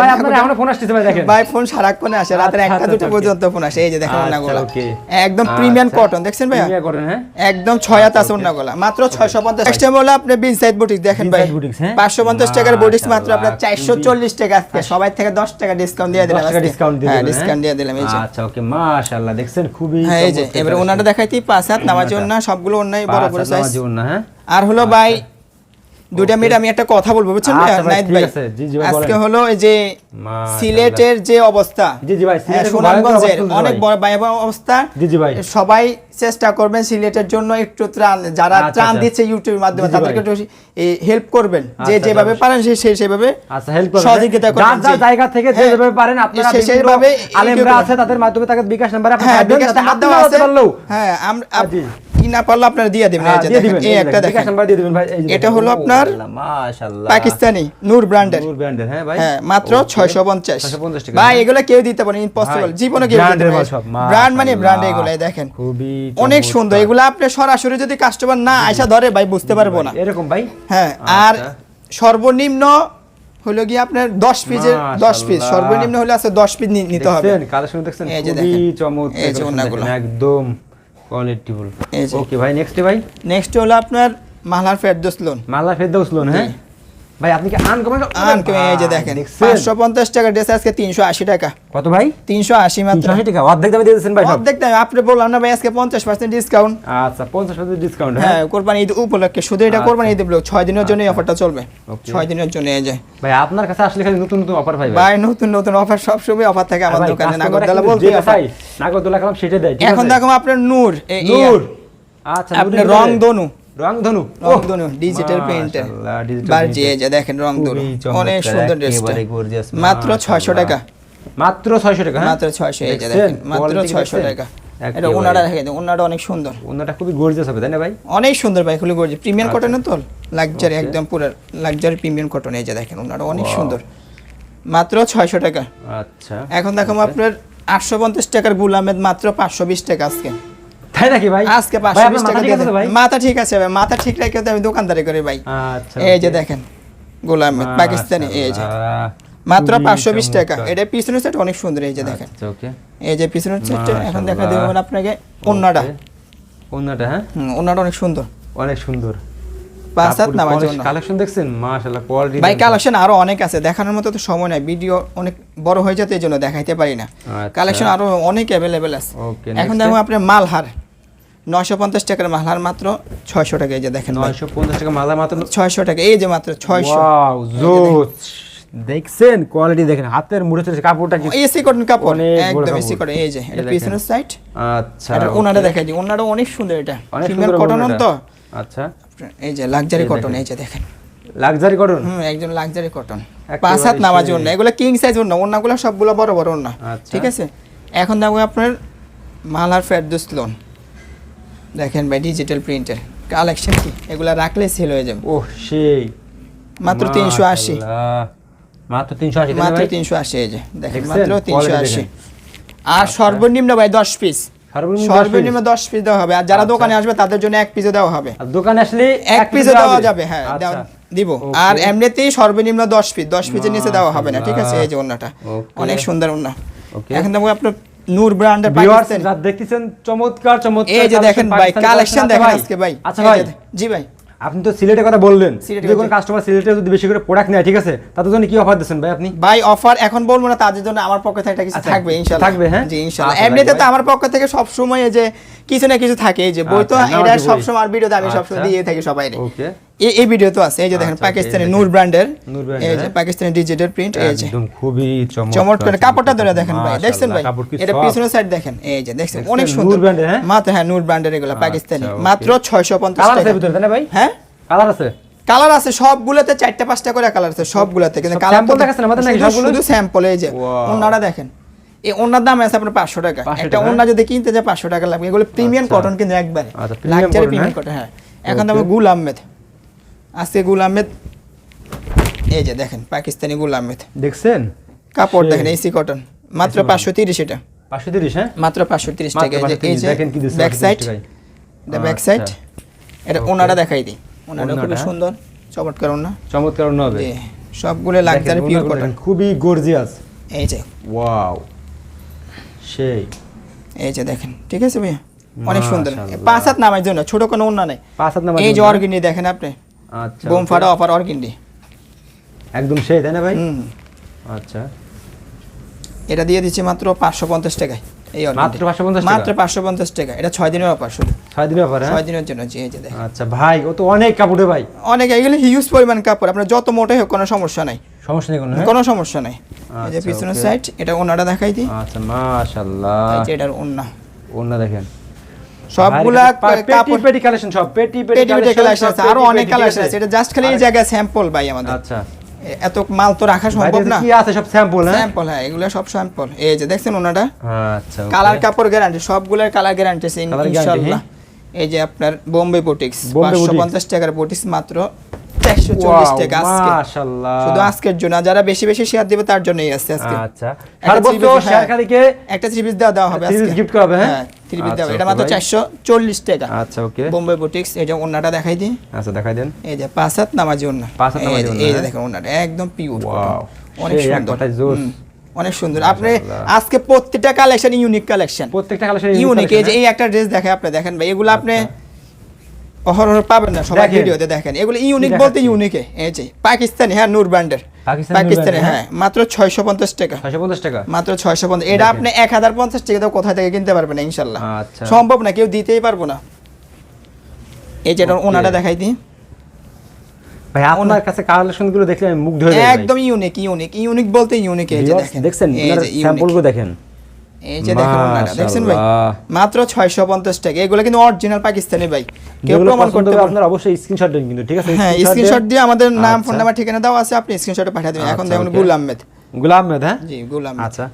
Speaker 1: ভাই আপনার এখনও ফোন আসতেছে ভাই দেখেন।
Speaker 2: ভাই ফোন সারাক্ষণে আসে রাতের
Speaker 1: আচ্ছা,
Speaker 2: একটা
Speaker 1: আচ্ছা।
Speaker 2: পর্যন্ত ফোন আসে এই যে দেখেন ওনাগুলো একদম প্রিমিয়াম। কটন দেখছেন ভাই?
Speaker 1: করেন হ্যাঁ?
Speaker 2: একদম হাত আছে মাত্র হলো আপনি বিন সাইড বুটিক দেখেন ভাই।
Speaker 1: Side Boutiques, হ্যাঁ?
Speaker 2: টাকার মাত্র আপনার
Speaker 1: মাশাআল্লাহ,
Speaker 2: চারশো চল্লিশ টাকা আজকে। সবাই থেকে দশ টাকা ডিসকাউন্ট দিয়ে দিলাম আজকে।
Speaker 1: ডিসকাউন্ট দিয়ে
Speaker 2: হ্যাঁ ডিসকাউন্ট দিয়ে দিলাম এই যে।
Speaker 1: আচ্ছা ওকে মাশাআল্লাহ দেখছেন খুবই
Speaker 2: হ্যাঁ এই যে এবারে
Speaker 1: collection।
Speaker 2: ওনাটা পাঁচ হাত নামাজ। সবগুলো অন্যায় বড় বড় সাইজ
Speaker 1: নামাজি ওড়না, হ্যাঁ?
Speaker 2: আর হলো ভাই দুইটা মিনিট আমি একটা কথা বলব বুঝছেন? ভাই
Speaker 1: আচ্ছা ভাই,
Speaker 2: নাইট ভাই আজকে হলো এই যে সিলেটের যে অবস্থা
Speaker 1: জি, জি ভাই,
Speaker 2: হ্যাঁ,
Speaker 1: সিলেটের
Speaker 2: সুনামগঞ্জের অনেক বড় ভয়াবহ অবস্থা।
Speaker 1: জি, জি ভাই।
Speaker 2: সবাই চেষ্টা করবেন সিলেটের জন্য একটু ত্রাণ যারা
Speaker 1: আচ্ছা,
Speaker 2: ত্রাণ
Speaker 1: আচ্ছা।
Speaker 2: দিচ্ছে ইউটিউবের মাধ্যমে তাদেরকে একটু হেল্প করবেন যে যেভাবে। পারেন সে সেভাবে
Speaker 1: আচ্ছা হেল্প করবেন।
Speaker 2: সহযোগিতা করবেন
Speaker 1: যার জায়গা থেকে
Speaker 2: হ্যাঁ,
Speaker 1: যেভাবে পারেন আপনারা
Speaker 2: সে-
Speaker 1: বিভিন্ন
Speaker 2: সেইভাবে
Speaker 1: আলেমরা আছে তাদের মাধ্যমে তাকে বিকাশ নাম্বারে আপনি
Speaker 2: হ্যাঁ বিকাশ নাম্বার আছে। হ্যাঁ আমরা
Speaker 1: হ্যাঁ।
Speaker 2: কি না পারলে আপনারা দিয়ে দিবেন এই
Speaker 1: হ্যাঁ,
Speaker 2: একটা
Speaker 1: দেখেন, বিকাশ নাম্বার দিয়ে দিবেন ভাই
Speaker 2: এটা হলো আপনার
Speaker 1: মাশাআল্লাহ
Speaker 2: পাকিস্তানি নূর ব্র্যান্ডের।
Speaker 1: নূর ব্র্যান্ডের হ্যাঁ ভাই।
Speaker 2: হ্যাঁ মাত্র
Speaker 1: ওকে।
Speaker 2: ছয়শো পঞ্চাশ।
Speaker 1: 650 টাকা,
Speaker 2: ভাই। এগুলো কেউ দিতে পারে ইম্পসিবল জীবনে কেউ দিতে পারে। ব্র্যান্ড মানে ব্র্যান্ড এগুলো এই দেখেন।
Speaker 1: খুবই
Speaker 2: অনেক সুন্দর এগুলো আপনি সরাসরি যদি কাস্টমার না আইসা ধরে ভাই বুঝতে পারব না।
Speaker 1: এরকম ভাই?
Speaker 2: হ্যাঁ আর
Speaker 1: আচ্ছা।
Speaker 2: সর্বনিম্ন হলো গিয়ে আপনার দশ পিসের দশ পিস সর্বনিম্ন হলে আছে দশ পিস নিতে হবে।
Speaker 1: কালেকশন দেখছেন খুবই চমৎকার একদম কোয়ালিটিফুল ওকে ভাই নেক্সট ভাই?
Speaker 2: নেক্সট হলো আপনার মালার ফেরদোস লোন।
Speaker 1: মালা ফেরদৌস লোন হ্যাঁ? ভাই আপনি কি আনকমন
Speaker 2: আন কেমন এই যে দেখেন পাঁচশো পঞ্চাশ টাকা ড্রেস আজকে তিনশো আশি টাকা।
Speaker 1: কত ভাই?
Speaker 2: তিনশো আশি মাত্র।
Speaker 1: 380 টাকা। অর্ধেক দামে দিয়ে দিচ্ছেন ভাই
Speaker 2: অর্ধেক দামে আপনি বললাম না ভাই আজকে পঞ্চাশ পার্সেন্ট ডিসকাউন্ট
Speaker 1: আচ্ছা 50% ডিসকাউন্ট
Speaker 2: হ্যাঁ?
Speaker 1: হ্যাঁ
Speaker 2: কোরবানি ঈদ উপলক্ষে। শুধু এটা
Speaker 1: আচ্ছা।
Speaker 2: কোরবানি ঈদ উপলক্ষে ছয় দিনের জন্য অফারটা চলবে।
Speaker 1: Okay.
Speaker 2: ছয় দিনের জন্য এই যে।
Speaker 1: ভাই আপনার কাছে আসলে খালি নতুন নতুন অফার ভাই
Speaker 2: ভাই। নতুন নতুন অফার সবসময় অফার থাকে আমার দোকানে। নাগরদোলা বলতে
Speaker 1: চাই, নাগরদোলা কালাম সেটা দেয়
Speaker 2: এখন দেখো আপনার নূর
Speaker 1: নূর! আচ্ছা নূরের
Speaker 2: রং? দনু
Speaker 1: রং ধনু
Speaker 2: রং দনু ডিজিটাল প্রিন্টের যে দেখেন রং দনু
Speaker 1: খুবই চমৎকার,
Speaker 2: অনেক সুন্দর ড্রেসটা মাত্র ছয়শো
Speaker 1: মাশাআল্লাহ।
Speaker 2: টাকা।
Speaker 1: মাত্র 600 টাকা হ্যাঁ?
Speaker 2: মাত্র ছয়শো এই যে দেখেন মাত্র
Speaker 1: Quality
Speaker 2: ছয়শো
Speaker 1: দেখছেন?
Speaker 2: টাকা। এটা। দেখেন অনেক সুন্দর।
Speaker 1: ওনাটা খুবই গর্জিয়াস হবে তাই না ভাই?
Speaker 2: অনেক সুন্দর ভাই করছে প্রিমিয়াম
Speaker 1: আচ্ছা।
Speaker 2: কটনের তো লাক্সারি একদম পুরো লাক্সারি প্রিমিয়াম কটন এই যে দেখেন ওনারা অনেক সুন্দর। মাত্র ছয়শো টাকা।
Speaker 1: আচ্ছা।
Speaker 2: এখন দেখো আপনার আটশো পঞ্চাশ টাকার গুল আহমেদ মাত্র পাঁচশো বিশ টাকা আজকে।
Speaker 1: তাই নাকি ভাই?
Speaker 2: আজকে
Speaker 1: মাথা
Speaker 2: টাকা
Speaker 1: ঠিক
Speaker 2: দিয়ে
Speaker 1: আছে তো
Speaker 2: দেন।
Speaker 1: ভাই?
Speaker 2: মাথা ঠিক আছে ভাই মাথা ঠিক রেখে তো আমি দোকানদারি করি ভাই।
Speaker 1: আচ্ছা
Speaker 2: এই যে দেখেন গুল আহমেদ পাকিস্তানি এই যে। মাত্র
Speaker 1: খুবই
Speaker 2: পাঁচশো বিশ টাকা। এটা পিছনের সেট অনেক সুন্দর এই যে দেখেন।
Speaker 1: আচ্ছা ওকে।
Speaker 2: এই যে পিছনের সেট এখন দেখা
Speaker 1: মাশাআল্লাহ।
Speaker 2: আপনাকে অন্যটা
Speaker 1: ওন্নাটা। হ্যাঁ?
Speaker 2: অনেক সুন্দর।
Speaker 1: অনেক সুন্দর।
Speaker 2: পাঁচ হাত নামার জন্য।
Speaker 1: কালেকশন দেখছেন? মাশাআল্লাহ কোয়ালিটি
Speaker 2: ভাই কালেকশন আরও অনেক আছে। দেখানোর মতো তো সময় নাই। ভিডিও অনেক বড় হয়ে যেতে এই জন্য দেখাইতে পারি না।
Speaker 1: আচ্ছা।
Speaker 2: কালেকশন আরও অনেক আছে। এখন দেখো? আপনার মালহার নয়শো পঞ্চাশ টাকার মালহার মাত্র ছয়শো টাকা এই যে দেখেন
Speaker 1: 950 টাকা মালা মাত্র
Speaker 2: ছয়শো টাকা এই যে মাত্র ছয়শো।
Speaker 1: দেখছেন? কোয়ালিটি দেখেন। হাতের মুড়ে চলেছে কাপড়টা
Speaker 2: এসি কটন কাপড় একদম এসি। কটন এই যে এটা। পিছনের সাইড
Speaker 1: আচ্ছা
Speaker 2: এটা. ওনারা দেখাই দিই। ওনারা অনেক সুন্দর এটা। ফিমেল কটন তো।
Speaker 1: আচ্ছা।
Speaker 2: এই যে লাক্সারি কটন এই যে দেখেন।
Speaker 1: লাক্সারি কটন
Speaker 2: হুম একজন লাক্সারি কটন পাঁচ হাত নামার
Speaker 1: সেই।
Speaker 2: জন্য এগুলো কিং সাইজ ওড়না। ওড়নাগুলো সবগুলো বড় বড় ওড়না।
Speaker 1: আচ্ছা।
Speaker 2: ঠিক আছে? এখন দেখো আপনার মালার ফেরদুস লোন দেখেন ভাই ডিজিটাল প্রিন্টের কালেকশন কি? এগুলো রাখলে সেল হয়ে যাবে।
Speaker 1: ও সেই।
Speaker 2: মাত্র তিনশো আশি।
Speaker 1: মাত্র 380 তাই
Speaker 2: মাত্র? তিনশো আশি এই যে। দেখেন মাত্র তিনশো আশি। আর। সর্বনিম্ন ভাই দশ পিস
Speaker 1: সর্বনিম্ন 10
Speaker 2: দশ পিস দেওয়া হবে। আর যারা
Speaker 1: আচ্ছা।
Speaker 2: দোকানে আসবে তাদের জন্য এক পিসে দেওয়া হবে।
Speaker 1: আর দোকানে আসলে
Speaker 2: এক পিসে দেওয়া যাবে? হ্যাঁ
Speaker 1: আচ্ছা।
Speaker 2: দিব। আর এমনিতেই সর্বনিম্ন দশ পিস দশ পিসের নিচে দেওয়া হবে না ঠিক আছে? এই যে ওন্নাটা অনেক সুন্দর ওন্না এখন আপনার নূর ব্র্যান্ডের পাকিস্তানি।
Speaker 1: যা দেখতেছেন চমৎকার চমৎকার
Speaker 2: এই যে দেখেন ভাই কালেকশন দেখেন আজকে ভাই।
Speaker 1: আচ্ছা ভাই
Speaker 2: জি ভাই।
Speaker 1: আপনি তো সিলেটের কথা বললেন। কোনো কাস্টমার সিলেটে যদি বেশি করে প্রোডাক্ট নেয় ঠিক আছে তাদের জন্য কি অফার দিচ্ছেন ভাই আপনি?
Speaker 2: ভাই অফার এখন বলব না তাদের জন্য আমার পক্ষ থেকে একটা কিছু
Speaker 1: আচ্ছা,
Speaker 2: থাকবে ইনশাআল্লাহ।
Speaker 1: থাকবে, হ্যাঁ?
Speaker 2: জি ইনশাআল্লাহ।
Speaker 1: আচ্ছা,
Speaker 2: এমনিতে তো আমার পক্ষ থেকে সব সময় যে কিছু না কিছু থাকে এই যে বই তো
Speaker 1: আচ্ছা,
Speaker 2: এটা। সব সময় আর ভিডিওতে আমি সব সময়
Speaker 1: আচ্ছা।
Speaker 2: দিয়ে থাকি সবাই
Speaker 1: ওকে
Speaker 2: এই ভিডিও তো আছে এই যে দেখেন
Speaker 1: আচ্ছা,
Speaker 2: পাকিস্তানি নূর ব্র্যান্ডের
Speaker 1: নূর
Speaker 2: এই যে
Speaker 1: হ্যাঁ?
Speaker 2: পাকিস্তানি ডিজিটাল প্রিন্ট এই যে
Speaker 1: একদম খুবই চমৎকার
Speaker 2: কাপড়টা ধরে দেখেন ভাই দেখছেন ভাই এটা পিছনের সাইড দেখেন এই যে দেখছেন? অনেক সুন্দর
Speaker 1: brand-এর, হ্যাঁ?
Speaker 2: মাত্র হ্যাঁ নূর ব্র্যান্ডের এগুলো পাকিস্তানি
Speaker 1: আচ্ছা,
Speaker 2: মাত্র ছয়শো পঞ্চাশ
Speaker 1: কালার আছে
Speaker 2: টাকা
Speaker 1: ভিতরে তাই না ভাই
Speaker 2: হ্যাঁ
Speaker 1: কালার আছে
Speaker 2: কালার আছে সবগুলোতে চারটা পাঁচটা করে কালার আছে সবগুলোতে কিন্তু কালার
Speaker 1: আমাদের নাকি সবগুলো?
Speaker 2: শুধু স্যাম্পল এই যে. ওনারা দেখেন এই ওনার দাম আছে আপনার পাঁচশো টাকা
Speaker 1: 500
Speaker 2: একটা ওনা যদি কিনতে যায় পাঁচশো টাকা লাগবে এগুলো প্রিমিয়াম
Speaker 1: আচ্ছা।
Speaker 2: কটন কিন্তু একবারে
Speaker 1: আচ্ছা,
Speaker 2: লাক্সারি প্রিমিয়াম
Speaker 1: হ্যাঁ?
Speaker 2: কটন হ্যাঁ এখন
Speaker 1: Okay.
Speaker 2: দাম গুল আহমেদ আজকে গুল আহমেদ এই যে দেখেন পাকিস্তানি গুল আহমেদ
Speaker 1: দেখছেন?
Speaker 2: কাপড়। দেখেন এসি কটন মাত্র পাঁচশো তিরিশ এটা।
Speaker 1: পাঁচশো তিরিশ হ্যাঁ?
Speaker 2: মাত্র পাঁচশো তিরিশ টাকা এই যে-
Speaker 1: 530
Speaker 2: এই যে
Speaker 1: দেখেন কি দিচ্ছে,
Speaker 2: ব্যাক সাইড। এটা ব্যাক সাইড
Speaker 1: আচ্ছা।
Speaker 2: এটা ওনারা দেখাই দিই। ওনারা খুবই সুন্দর চমৎকার ওনা
Speaker 1: চমৎকার অন্য হবে।
Speaker 2: সবগুলো লাক্সারি পিওর কটন
Speaker 1: খুবই গর্জিয়াস
Speaker 2: এই যে।
Speaker 1: ওয়াও সেই।
Speaker 2: এই যে দেখেন ঠিক আছে ভাইয়া? অনেক সুন্দর। পাঁচ হাত নামার জন্য ছোট কোনো ওন্না নেই।
Speaker 1: পাঁচ হাত নামার
Speaker 2: এই যে অর্গিনি দেখেন আপনি।
Speaker 1: আচ্ছা
Speaker 2: বোম ফাটা অফার অর্গিনি
Speaker 1: একদম সেই তাই না ভাই? আচ্ছা।
Speaker 2: এটা দিয়ে দিচ্ছি মাত্র পাঁচশো পঞ্চাশ টাকায় এই।
Speaker 1: মাত্র 550 টাকা?
Speaker 2: মাত্র পাঁচশো পঞ্চাশ টাকা। এটা ছয় দিনের অফার শুধু।
Speaker 1: ছয় দিনের ব্যাপার হ্যাঁ?
Speaker 2: ছয় দিনের জন্য জি এই যে দেখেন।
Speaker 1: আচ্ছা ভাই ও তো অনেক কাপড়ে ভাই।
Speaker 2: অনেক এগুলো হিউজ পরিমাণ কাপড়। আপনার যত মোটাই হোক কোনো সমস্যা নাই।
Speaker 1: সমস্যা নেই কোনো হ্যাঁ?
Speaker 2: কোনো সমস্যা নাই। এই যে
Speaker 1: আচ্ছা,
Speaker 2: পিছনের সাইড এটা ওনাটা দেখাই দিই।
Speaker 1: আচ্ছা মাশাআল্লাহ।
Speaker 2: এই যে এটার ওন্না
Speaker 1: ওন্না দেখেন।
Speaker 2: সবগুলা
Speaker 1: পেটি পেটি কালেকশন সব পেটি
Speaker 2: পেটি পেটি কালেকশন আছে।
Speaker 1: আরও
Speaker 2: অনেক কালেকশন আছে। এটা জাস্ট খালি এই জায়গায় স্যাম্পল ভাই আমাদের।
Speaker 1: আচ্ছা।
Speaker 2: এত মাল তো রাখা সম্ভব না।
Speaker 1: কি আছে? সব স্যাম্পল হ্যাঁ?
Speaker 2: স্যাম্পল হ্যাঁ এগুলো সব স্যাম্পল এই যে দেখছেন ওনাটা?
Speaker 1: আচ্ছা
Speaker 2: কালার কাপড় গ্যারান্টি সবগুলোর কালার গ্যারান্টি আছে ইনশাআল্লাহ এই যে আপনার বোম্বে বুটিক্স
Speaker 1: Bombay
Speaker 2: পাঁচশো
Speaker 1: Boutique।
Speaker 2: পঞ্চাশ টাকার বুটিক্স মাত্র। চারশো চল্লিশ টাকা আজকে। শুধু আজকের জন্য যারা বেশি বেশি শেয়ার দিবে তার জন্যই আছে আজকে।
Speaker 1: আচ্ছা।
Speaker 2: একটা
Speaker 1: সর্বোচ্চ
Speaker 2: three piece,
Speaker 1: শেয়ার
Speaker 2: হ্যাঁ।
Speaker 1: খালিকে
Speaker 2: একটা থ্রি পিস দেওয়া দেওয়া হবে
Speaker 1: three piece
Speaker 2: আজকে।
Speaker 1: gift করা হবে, হ্যাঁ?
Speaker 2: হ্যাঁ থ্রি পিস দেওয়া
Speaker 1: আচ্ছা,
Speaker 2: এটা
Speaker 1: okay,
Speaker 2: মাত্র চারশো চল্লিশ টাকা।
Speaker 1: আচ্ছা ওকে।
Speaker 2: বোম্বে বুটিক্স এই যে ওনাটা দেখাই দিই।
Speaker 1: আচ্ছা দেখাই দেন।
Speaker 2: এই যে পাঁচ হাত নামাজি ওনা
Speaker 1: পাঁচ হাত নামাজি
Speaker 2: এই যে-
Speaker 1: হ্যাঁ?
Speaker 2: দেখেন ওনাটা একদম পিওর অনেক সুন্দর। অনেক সুন্দর। আপনি আজকে প্রত্যেকটা কালেকশন ইউনিক কালেকশন
Speaker 1: প্রত্যেকটা কালেকশন
Speaker 2: ইউনিক এই যে এই একটা ড্রেস দেখে আপনি দেখেন ভাই এগুলো আপনি অহরহ পাবেন না সবাই ভিডিওতে দেখেন। এগুলো ইউনিক বলতে ইউনিকে এই যে পাকিস্তানি হ্যাঁ নূর ব্র্যান্ডের।
Speaker 1: পাকিস্তানি
Speaker 2: হ্যাঁ মাত্র ছয়শো পঞ্চাশ টাকা।
Speaker 1: 650 টাকা?
Speaker 2: মাত্র ছয়শো পঞ্চাশ। এটা আপনি এক হাজার পঞ্চাশ টাকা কোথা থেকে কিনতে পারবেন না ইনশাল্লাহ।
Speaker 1: আচ্ছা।
Speaker 2: সম্ভব না কেউ দিতেই পারব না। এই যে. ওনাটা দেখাই দিই।
Speaker 1: ভাই আপনার কাছে কালেকশনগুলো দেখলে আমি মুগ্ধ হয়ে
Speaker 2: একদম ইউনিক ইউনিক ইউনিক বলতে ইউনিক এই যে দেখেন।
Speaker 1: দেখছেন? দেখেন।
Speaker 2: এই যে দেখেন ওনাটা দেখছেন ভাই? মাত্র ছয়শো পঞ্চাশ টাকা। এগুলো কিন্তু অরিজিনাল পাকিস্তানি ভাই। কেউ প্রমাণ করতে পারবে
Speaker 1: আপনার অবশ্যই স্ক্রিনশট দিন কিন্তু ঠিক আছে?
Speaker 2: হ্যাঁ স্ক্রিনশট দিয়ে আমাদের নাম
Speaker 1: আচ্ছা।
Speaker 2: ফোন নাম্বার ঠিকানা দেওয়া আছে আপনি স্ক্রিনশটে পাঠিয়ে দেবেন। এখন
Speaker 1: আচ্ছা,
Speaker 2: দেখুন গুল আহমেদ।
Speaker 1: গুলাম আহমেদ হ্যাঁ?
Speaker 2: জি গুল আহমেদ
Speaker 1: আচ্ছা।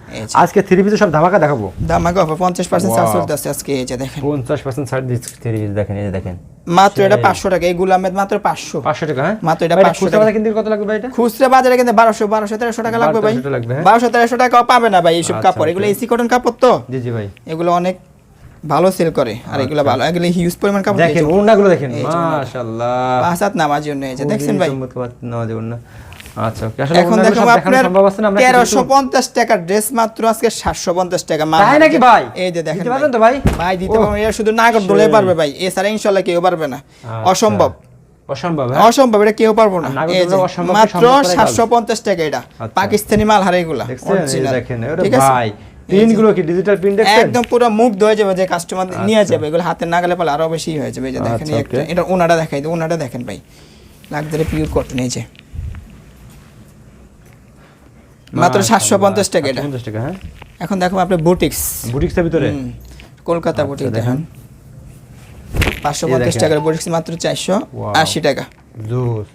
Speaker 1: আজকে থ্রি পিসে সব ধামাকা দেখাবো?
Speaker 2: দামাকে অফার পঞ্চাশ পার্সেন্ট
Speaker 1: Wow.
Speaker 2: চার্জ চলতে আছে আজকে এই যে দেখেন।
Speaker 1: পঞ্চাশ পার্সেন্ট ছাড় দিচ্ছি থ্রি পিস দেখেন এই যে দেখেন।
Speaker 2: মাত্র এটা
Speaker 1: সেই।
Speaker 2: পাঁচশো টাকা এই গুল আহমেদ মাত্র পাঁচশো।
Speaker 1: পাঁচশো টাকা হ্যাঁ?
Speaker 2: মাত্র এটা
Speaker 1: ভাই,
Speaker 2: 500 টাকা।
Speaker 1: কিনতে কত লাগবে ভাই এটা
Speaker 2: খুচরা বাজারে কিন্তু বারোশো বারোশো তেরোশো টাকা লাগবে ভাই।
Speaker 1: 1200 লাগবে, হ্যাঁ?
Speaker 2: বারোশো তেরোশো টাকা পাবে না ভাই এইসব
Speaker 1: আচ্ছা,
Speaker 2: কাপড়। এগুলো
Speaker 1: okay.
Speaker 2: এসি কটন কাপড় তো?
Speaker 1: জি জি ভাই।
Speaker 2: এগুলো অনেক ভালো সেল করে। আর এগুলো
Speaker 1: আচ্ছা।
Speaker 2: ভালো এগুলো হিউজ পরিমাণ কাপড়
Speaker 1: দেখেন। ওড়নাগুলো দেখেন। মাশাআল্লাহ।
Speaker 2: পাঁচ হাত নামার জন্য এই যে দেখছেন ভাই?
Speaker 1: নামাজ ওড়না। আচ্ছা
Speaker 2: এখন
Speaker 1: ওড়নাগুলো
Speaker 2: দেখো
Speaker 1: সব দেখানো
Speaker 2: আপনার
Speaker 1: সম্ভব আছে না? আমরা কিছু
Speaker 2: তেরোশো
Speaker 1: একটু-
Speaker 2: পঞ্চাশ টাকার ড্রেস মাত্র আজকে সাতশো পঞ্চাশ টাকা। মাল
Speaker 1: তাই নাকি ভাই?
Speaker 2: এই যে দেখেন
Speaker 1: দিতে পারবেন তো ভাই?
Speaker 2: ভাই দিতে পারবেন। এটা শুধু নাগর দোলে পারবে ভাই। এছাড়া ইনশাল্লাহ কেউ পারবে না।
Speaker 1: আচ্ছা।
Speaker 2: অসম্ভব।
Speaker 1: অসম্ভব
Speaker 2: অসম্ভব এটা কেউ পারব না। মাত্র টাকা এটা। পাকিস্তানি মাল হারে।
Speaker 1: দেখেন
Speaker 2: ঠিক আছে?
Speaker 1: ভাই প্রিন্টগুলো কি ডিজিটাল প্রিন্ট
Speaker 2: একদম পুরো মুগ্ধ হয়ে যাবে যে কাস্টমার নিয়ে
Speaker 1: আচ্ছা।
Speaker 2: যাবে। এগুলো হাতে না গেলে পালে আরও বেশি হয়ে যাবে। এই যে দেখেন
Speaker 1: আচ্ছা.
Speaker 2: এটা ওনাটা দেখাই ওনাটা দেখেন ভাই। লাক্সারি পিওর কটন এই যে। মাত্র সাতশো পঞ্চাশ টাকা এটা।
Speaker 1: 750 টাকা হ্যাঁ?
Speaker 2: এখন দেখো আপনি বুটিক্স।
Speaker 1: বুটিক্সের ভিতরে?
Speaker 2: কলকাতা
Speaker 1: আচ্ছা,
Speaker 2: বুটিক
Speaker 1: দেখেন।
Speaker 2: দেখেন। পাঁচশো
Speaker 1: এই
Speaker 2: পঞ্চাশ
Speaker 1: দেখেন।
Speaker 2: টাকার বুটিক্স মাত্র চারশো
Speaker 1: Wow.
Speaker 2: আশি টাকা।
Speaker 1: জোস।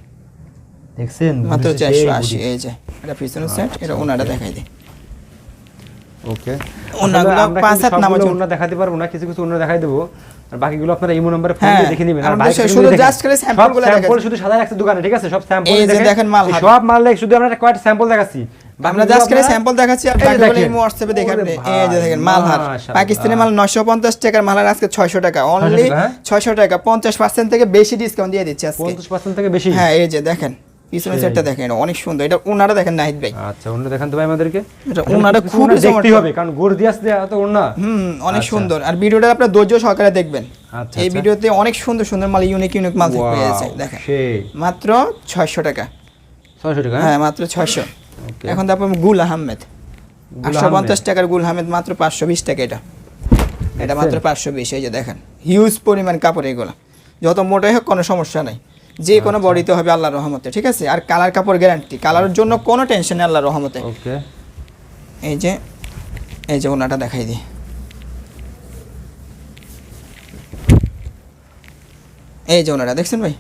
Speaker 1: দেখছেন?
Speaker 2: মাত্র
Speaker 1: বুটিক্সের
Speaker 2: চারশো
Speaker 1: সেই
Speaker 2: আশি
Speaker 1: বুটিক্স।
Speaker 2: এই যে এটা পিছনের সেট
Speaker 1: আচ্ছা,
Speaker 2: এটা ওনাটা দেখাই দিই।
Speaker 1: ওকে।
Speaker 2: ওনাগুলো পাঁচ হাত নামার
Speaker 1: ওনা দেখাতে পারব না কিছু কিছু ওনা দেখাই দেবো। আর বাকিগুলো আপনারা ইমো নাম্বারে ফোন
Speaker 2: হ্যাঁ,
Speaker 1: দিয়ে দেখে নেবেন। আর
Speaker 2: আমরা শুধু
Speaker 1: শুধু দেখেন।
Speaker 2: just খালি sample সবগুলো
Speaker 1: sample
Speaker 2: দেখাচ্ছি।
Speaker 1: শুধু সাদা রাখছে দোকানে ঠিক আছে? সব স্যাম্পল
Speaker 2: দেখেন। মাল
Speaker 1: সব মাল শুধু আমরা একটা কয়েকটা স্যাম্পল দেখাচ্ছি।
Speaker 2: আমরা জাস্ট করে স্যাম্পল দেখাচ্ছি আর বাকিগুলো ইমো হোয়াটসঅ্যাপে দেখে আপনি এই যে দেখেন মালহার পাকিস্তানি মাল 950 টাকার মালহার আজকে 600 টাকা। অনলি
Speaker 1: হ্যাঁ?
Speaker 2: 600 টাকা 50% থেকে বেশি ডিসকাউন্ট দিয়ে দিচ্ছে আজকে।
Speaker 1: 50% থেকে বেশি?
Speaker 2: হ্যাঁ এই যে দেখেন পিছনের সেটটা দেখেন অনেক সুন্দর। এটা ওনারা দেখেন নাহিদ ভাই।
Speaker 1: আচ্ছা অন্য দেখান তো ভাই আমাদেরকে।
Speaker 2: এটা ওনারা
Speaker 1: কিছু
Speaker 2: খুবই
Speaker 1: ওনা দেখতেই
Speaker 2: চমৎকার।
Speaker 1: হবে কারণ গর্জিয়াস দেয়া তো ওনা।
Speaker 2: হুম অনেক
Speaker 1: আচ্ছা।
Speaker 2: সুন্দর। আর ভিডিওটা আপনার ধৈর্য সহকারে দেখবেন।
Speaker 1: আচ্ছা,
Speaker 2: এই। ভিডিওতে অনেক সুন্দর সুন্দর মাল ইউনিক ইউনিক মাল দেখেন। মাত্র 600 টাকা।
Speaker 1: 600 টাকা
Speaker 2: হ্যাঁ? মাত্র 600
Speaker 1: Okay.
Speaker 2: এখন তারপর গুল আহমেদ। আটশো পঞ্চাশ টাকার গুল আহমেদ মাত্র পাঁচশো বিশ টাকা এটা। এটা মাত্র পাঁচশো বিশ এই যে দেখেন। হিউজ পরিমাণ কাপড় এগুলো। যত মোটাই হোক কোনো সমস্যা নাই। যে কোনো
Speaker 1: আচ্ছা।
Speaker 2: বডিতে হবে আল্লাহর রহমতে ঠিক আছে? আর কালার কাপড় গ্যারান্টি কালারের জন্য কোনো টেনশন নেই আল্লাহর রহমতে। এই যে এই যে ওনাটা দেখাই দিই। এই যে ওনাটা দেখছেন ভাই?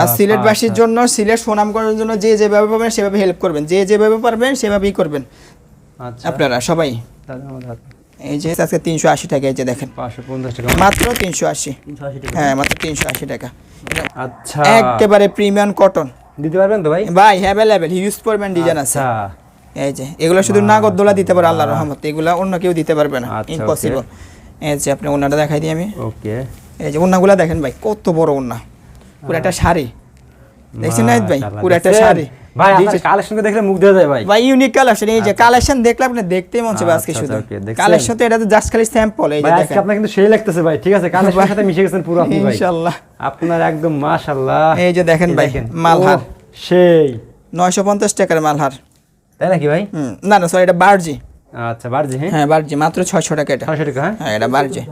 Speaker 2: আর সিলেটবাসীর জন্য সিলেট সুনাম করার জন্য যে যেভাবে পারবেন সেভাবে হেল্প করবেন। যে যেভাবে পারবেন সেভাবেই করবেন।
Speaker 1: আচ্ছা।
Speaker 2: আপনারা সবাই। এই যে আজকে তিনশো আশি টাকা এই যে দেখেন। মাত্র তিনশো আশি। হ্যাঁ মাত্র তিনশো আশি টাকা।
Speaker 1: আচ্ছা।
Speaker 2: একেবারে প্রিমিয়াম কটন
Speaker 1: দিতে পারবেন তো ভাই?
Speaker 2: ভাই অ্যাভেলেবেল হিউজ পরিমাণ ডিজাইন আছে।
Speaker 1: আচ্ছা।
Speaker 2: এই যে এগুলো শুধু নাগরদোলা দিতে পারে আল্লাহর রহমতে। এগুলো অন্য কেউ দিতে পারবে না।
Speaker 1: আচ্ছা,
Speaker 2: ইম্পসিবল এই যে আপনি ওনাটা দেখাই দিই আমি।
Speaker 1: ওকে।
Speaker 2: এই যে ওনাগুলা দেখেন ভাই কত বড় ওনা পুরো একটা শাড়ি। দেখছেন না ভাই?
Speaker 1: মাশাআল্লাহ,
Speaker 2: পুরো শাড়ি।
Speaker 1: ভাই আপনার
Speaker 2: ডিজিটাল-
Speaker 1: দেখলে মুগ্ধ হয়ে যায় ভাই।
Speaker 2: ভাই ইউনিক কালেকশন এই যে কালেকশন দেখলে আপনি দেখতেই মন চাইবে আজকে
Speaker 1: আচ্ছা,
Speaker 2: শুধু।
Speaker 1: আচ্ছা?
Speaker 2: কালেকশন তো এটা তো জাস্ট খালি স্যাম্পল এই যে
Speaker 1: ভাই আজকে আপনার কিন্তু সেই লাগতেছে ভাই। ঠিক আছে কালেকশনের সাথে মিশে গেছেন পুরো আপনি ভাই।
Speaker 2: ইনশাআল্লাহ।
Speaker 1: আপনার একদম মাশাআল্লাহ।
Speaker 2: এই যে দেখেন ভাই, মালহার।
Speaker 1: সেই।
Speaker 2: নয়শো পঞ্চাশ টাকার মালহার।
Speaker 1: তাই নাকি ভাই?
Speaker 2: না না সরি এটা বার্জি।
Speaker 1: আচ্ছা বারজি হ্যাঁ?
Speaker 2: হ্যাঁ মাত্র ছয়শো টাকা এটা।
Speaker 1: ছয়শো টাকা হ্যাঁ?
Speaker 2: হ্যাঁ এটা বার্জি।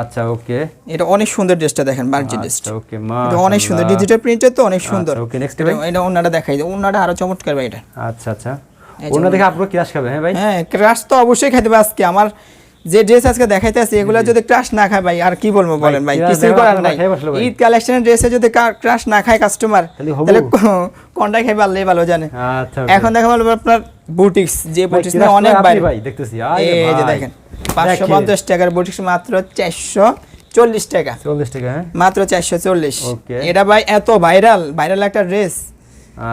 Speaker 1: আচ্ছা ওকে।
Speaker 2: এটা অনেক সুন্দর ড্রেসটা দেখেন বার্জি ড্রেসটা।
Speaker 1: আচ্ছা ওকে
Speaker 2: এটা অনেক সুন্দর ডিজিটাল প্রিন্টের তো অনেক সুন্দর।
Speaker 1: ওকে নেক্সট ভাই।
Speaker 2: এটা ওনাটা দেখাই দাও ওনাটা আরও চমৎকার ভাই এটা।
Speaker 1: আচ্ছা আচ্ছা। ওনা দেখে আপনার ক্রাশ খাবে হ্যাঁ ভাই?
Speaker 2: হ্যাঁ ক্রাশ তো অবশ্যই খেতে হবে আজকে। আমার যে ড্রেস আজকে দেখাইতে আছে এগুলো যদি ক্রাশ না খায় ভাই আর কি বলব বলেন ভাই কিছুই করার নাই।
Speaker 1: ভাই।
Speaker 2: ঈদ কালেকশনের ড্রেসে যদি ক্রাশ না খায় কাস্টমার
Speaker 1: তাহলে
Speaker 2: কোনটা খাইবে আল্লাহই ভালো জানে।
Speaker 1: আচ্ছা
Speaker 2: এখন দেখা বলব আপনার বুটিক্স যে বুটিক্স
Speaker 1: crush
Speaker 2: অনেক বাইরে।
Speaker 1: ভাই দেখতেছি।
Speaker 2: এই যে দেখেন পাঁচশো পঞ্চাশ টাকার বুটিক্স মাত্র চারশো চল্লিশ টাকা।
Speaker 1: চল্লিশ টাকা হ্যাঁ?
Speaker 2: মাত্র চারশো চল্লিশ। এটা ভাই এত ভাইরাল ভাইরাল একটা ড্রেস